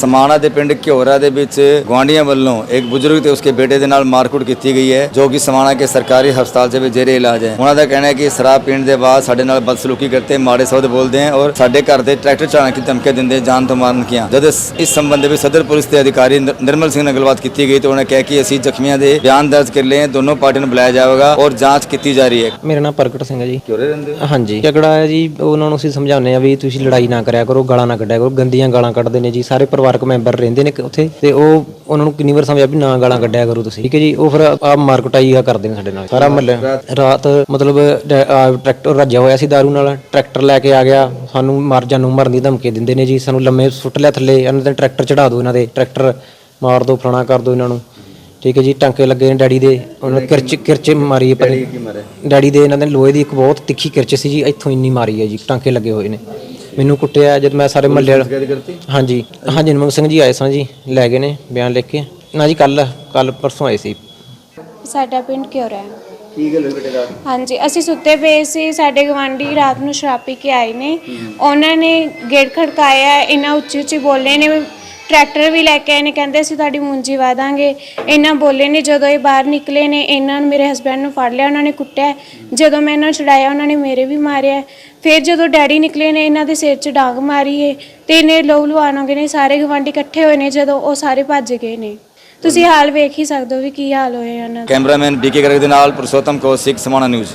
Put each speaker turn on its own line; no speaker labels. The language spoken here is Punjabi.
ਸਮਾਣਾ ਦੇ ਪਿੰਡ ਘਿਓਰਾ ਦੇ ਵਿੱਚ ਗਵਾਂਡੀਆਂ ਵੱਲੋਂ ਇੱਕ ਬਜ਼ੁਰਗ ਤੇ ਉਸਕੇ ਬੇਟੇ ਦੇ ਨਾਲ ਮਾਰਕੁੱਟ ਕੀਤੀ ਗਈ ਹੈ ਜੋ ਕਿ ਸਮਾਣਾ ਕੇ ਸਰਕਾਰੀ ਹਸਪਤਾਲ ਦੇ ਵਿੱਚ ਜੇਰੇ ਇਲਾਜ ਹੈ। ਉਹਨਾਂ ਦਾ ਕਹਿਣਾ ਹੈ ਕਿ ਸ਼ਰਾਬ ਪੀਣ ਦੇ ਬਾਅਦ ਸਾਡੇ ਨਾਲ ਬਦਸਲੂਕੀ ਕਰਤੇ ਮਾੜੇ ਸ਼ਬਦ ਬੋਲਦੇ ਹਨ ਔਰ ਸਾਡੇ ਘਰ ਦੇ ਟਰੈਕਟਰ ਚਲਾਉਣ ਦੀ ਧਮਕੀਆਂ ਦਿੰਦੇ ਜਾਨ ਤੋਂ ਮਾਰਨ ਕੀਆਂ। ਜਦ ਇਸ ਸੰਬੰਧ ਵਿੱਚ ਸਦਰ ਪੁਲਿਸ ਦੇ ਅਧਿਕਾਰੀ ਨਿਰ- ਨਿਰਮਲ ਸਿੰਘ ਨਾਲ ਗੱਲਬਾਤ ਕੀਤੀ ਗਈ ਤਾਂ ਉਹਨਾਂ ਕਿਹਾ ਕਿ ਅਸੀਂ ਜ਼ਖਮੀਆਂ ਦੇ ਬਿਆਨ ਦਰਜ ਕਰ ਲਏ ਹਨ ਦੋਨੋਂ ਪਾਰਟੀਆਂ ਨੂੰ ਬੁਲਾਇਆ ਜਾਵੇਗਾ ਔਰ ਜਾਂਚ ਕੀਤੀ ਜਾ ਰਹੀ ਹੈ।
ਮੇਰਾ ਨਾਮ ਪ੍ਰਗਟ ਸਿੰਘ ਹੈ ਜੀ।
ਘਿਓਰੇ ਰਹਿੰਦੇ
ਹਾਂਜੀ। ਝਗੜਾ ਹੈ ਜੀ ਉਹਨਾਂ ਨੂੰ ਅਸੀਂ ਸਮਝਾਉਂਦੇ ਆ ਵੀ ਤੁਸੀਂ ਲੜਾਈ ਨਾ ਕਰਿਆ ਕਰੋ ਗਾਲਾਂ ਨਾ ਕੱਢਿਆ ਕਰੋ ਗੰਦੀਆਂ ਗਾਲਾਂ ਕੱਢਦੇ ਨੇ ਜੀ ਸਾਰੇ ਪਰਿਵਾਰਕ ਮੈਂਬਰ ਰਹਿੰਦੇ ਨੇ ਉੱਥੇ ਤੇ ਉਹ ਉਹਨਾਂ ਨੂੰ ਕਿੰਨੀ ਵਾਰ ਸਮਝਾਇਆ ਵੀ ਨਾ ਗਾਲਾਂ ਕੱਢਿਆ ਕਰੋ ਤੁਸੀਂ। ਠੀਕ ਹੈ ਜੀ ਉਹ ਫਿਰ ਆ ਮਾਰ ਕੁਟਾਈ ਆ ਕਰਦੇ ਨੇ ਸਾਡੇ ਨਾਲ। ਸਾਰਾ ਮਹੱਲੇ। ਰਾਤ ਮਤਲਬ ਡ- ਆਹ ਟਰੈਕਟਰ ਰੱਜਿਆ ਹੋਇਆ ਸੀ दारू ਨਾਲ ਟਰੈਕਟਰ ਲੈ ਕੇ ਆ ਗਿਆ। ਸਾਨੂੰ ਮਰ ਜਾਨੂੰ ਮਰਨ ਦੀ ਧਮਕੀ ਦਿੰਦੇ ਨੇ ਜੀ। ਸਾਨੂੰ ਲੰਮੇ ਸੁੱਟ ਲਿਆ ਥੱਲੇ ਇਹਨਾਂ ਦੇ ਟਰੈਕਟਰ ਚੜਾ ਦਿਓ ਇਹਨਾਂ ਦੇ। ਟਰੈਕਟਰ ਮਾਰ ਦਿਓ ਫਲਾਣਾ ਕਰ ਦਿਓ ਇਹਨਾਂ ਨੂੰ। ਠੀਕ ਹੈ ਜੀ ਟਾਂਕੇ ਲੱਗੇ ਨੇ ਡੈਡੀ ਦੇ। ਉਹਨਾਂ ਨੇ ਕਿਰਚ ਕਿਰਚ ਮਾਰੀ ਪਰ ਡੈਡੀ ਦੇ ਇਹਨਾਂ ਦੇ ਲੋਹੇ ਦੀ ਇੱਕ ਬਹੁਤ ਤਿੱਖੀ ਕਿਰਚ ਸੀ ਜੀ ਇੱਥੋਂ ਇੰਨੀ ਮਾਰੀ ਹੈ ਜੀ ਟਾਂਕੇ ਲੱਗੇ ਹੋਏ ਨੇ। ਮੈਨੂੰ ਕੁੱਟਿਆ ਜਦ ਮੈਂ ਸਾਰੇ ਮੱਲੇ ਵਾਲ
ਕਰਤੀ?
ਹਾਂਜੀ। ਹਾਂਜੀ ਨਿਰਮਲ ਸਿੰਘ ਜੀ ਆਏ ਸਨ ਜੀ ਲੈ ਗਏ ਨੇ ਬਿਆਨ ਲਿਖ ਕੇ। ਨਾ ਜੀ ਕੱਲ ਕੱਲ ਪਰਸੋਂ ਆਏ ਸੀ।
ਸਾਡਾ ਪਿੰਡ ਕਿਉਂ ਹੈ
ਕੀ ਗੱਲ ਹੋਈ ਬੇਟੇ ਦਾ
ਹਾਂਜੀ ਅਸੀਂ ਸੁੱਤੇ ਪਏ ਸੀ ਸਾਡੇ ਗਵਾਂਢੀ ਰਾਤ ਨੂੰ ਸ਼ਰਾਬ ਪੀ ਕੇ ਆਏ ਨੇ। ਉਹਨਾਂ ਨੇ ਗੇਟ ਖੜਕਾਇਆ ਇੰਨਾ ਉੱਚੀ ਉੱਚੀ ਬੋਲੇ ਨੇ ਟਰੈਕਟਰ ਵੀ ਲੈ ਕੇ ਆਏ ਨੇ, ਕਹਿੰਦੇ ਅਸੀਂ ਤੁਹਾਡੀ ਮੁੰਜੀ ਵਾਦਾਂਗੇ ਇਹਨਾਂ ਬੋਲੇ ਨੇ, ਜਦੋਂ ਇਹ ਬਾਹਰ ਨਿਕਲੇ ਨੇ, ਇਹਨਾਂ ਨੇ ਮੇਰੇ ਹਸਬੰਡ ਨੂੰ ਫੜ ਲਿਆ, ਉਹਨਾਂ ਨੇ ਕੁੱਟਿਆ। ਜਦੋਂ ਮੈਂ ਇਹਨਾਂ ਨੂੰ ਛਡਾਇਆ, ਉਹਨਾਂ ਨੇ ਮੇਰੇ ਵੀ ਮਾਰਿਆ। ਫਿਰ ਜਦੋਂ ਡੈਡੀ ਨਿਕਲੇ ਨੇ, ਇਹਨਾਂ ਦੇ ਸਿਰ 'ਚ ਡਾਂਗ ਮਾਰੀ ਏ, ਤੇ ਇਹਨੇ ਲਹੂ ਲੁਹਾਨ ਹੋ ਗਏ ਨੇ, ਸਾਰੇ ਗਵਾਂਢੀ ਇਕੱਠੇ ਹੋਏ ਨੇ, ਜਦੋਂ ਉਹ ਸਾਰੇ ਭੱਜ ਗਏ ਨੇ। ਤੁਸੀਂ ਹਾਲ ਵੇਖ ਹੀ ਸਕਦੇ ਹੋ ਵੀ ਕੀ ਹਾਲ ਹੋਏ ਉਹਨਾਂ ਦੇ।
ਕੈਮਰਾਮੈਨ ਬੀਕੇ ਗਰਗ ਦੇ ਨਾਲ, ਪੁਰਸ਼ੋਤਮ ਕੌਸ਼ਿਕ ਸਮਾਣਾ ਨਿਊਜ਼।